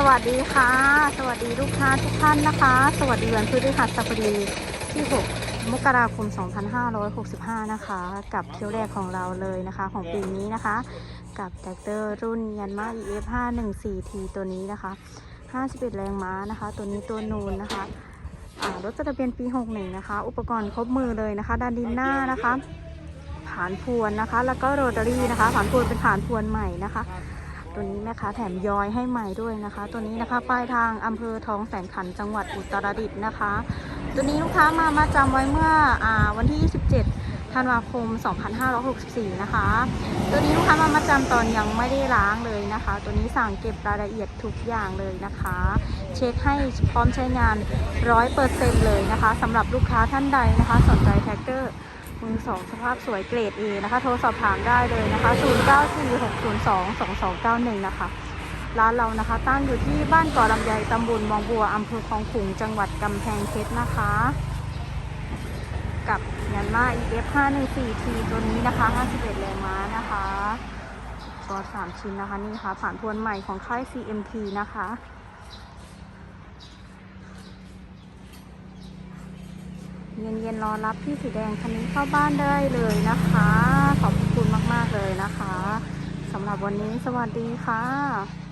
สวัสดีค่ะ สวัสดีลูกค้าทุกท่านนะคะ สวัสดีวันพฤหัสบดีที่ 6 มกราคม 2565 นะคะ กับเที่ยวแรกของเราเลยนะคะ ของปีนี้นะคะ กับแท็กเตอร์รุ่นยันมา EF 514T ตัวนี้นะคะ 51 แรงม้านะคะ ตัวนี้ตัวนูนนะคะรถจดทะเบียนปี 61 นะคะ อุปกรณ์ครบมือเลยนะคะด้านดินหน้านะคะ ผานพวนนะคะ แล้วก็โรตารี่นะคะ ผานพวนเป็นผานพวนใหม่นะคะ ตัวนี้แม่ค้าแถมย้อยให้ใหม่ด้วยนะคะ ตัวนี้นะคะป้ายทางอำเภอทองแสนขันจังหวัดอุตรดิตถ์นะคะ ตัวนี้ลูกค้ามามาจำไว้เมื่ออวันที่ 27 ธันวาคม 2564 นะคะ ตัวนี้ลูกค้ามามาจำตอนยังไม่ได้ล้างเลยนะคะ ตัวนี้สั่งเก็บรายละเอียดทุกอย่างเลยนะคะ เช็คให้พร้อมใช้งาน 100%เลยนะคะสำหรับลูกค้าท่านใดนะคะ สนใจแท็กเตอร์ มือสองสภาพสวยเกรด A นะคะ โทรสอบถามได้เลยนะคะ 0946022291 นะคะ ร้านเรานะคะ ตั้งอยู่ที่บ้านเกาะลำไยตำบลมองบัวอำเภอคลองขุงจังหวัดกำแพงเพชรนะคะ กับยันมา EF 514 T ตัวนี้นะคะ 51 แรงม้านะคะตัว3ชิ้นนะคะ นี่ค่ะผ่านทวนใหม่ของค่าย CMT นะคะ เย็นๆรอรับพี่สีแดงคันนี้เข้าบ้านได้เลยนะคะ ขอบคุณมากๆเลยนะคะสำหรับวันนี้สวัสดีค่ะ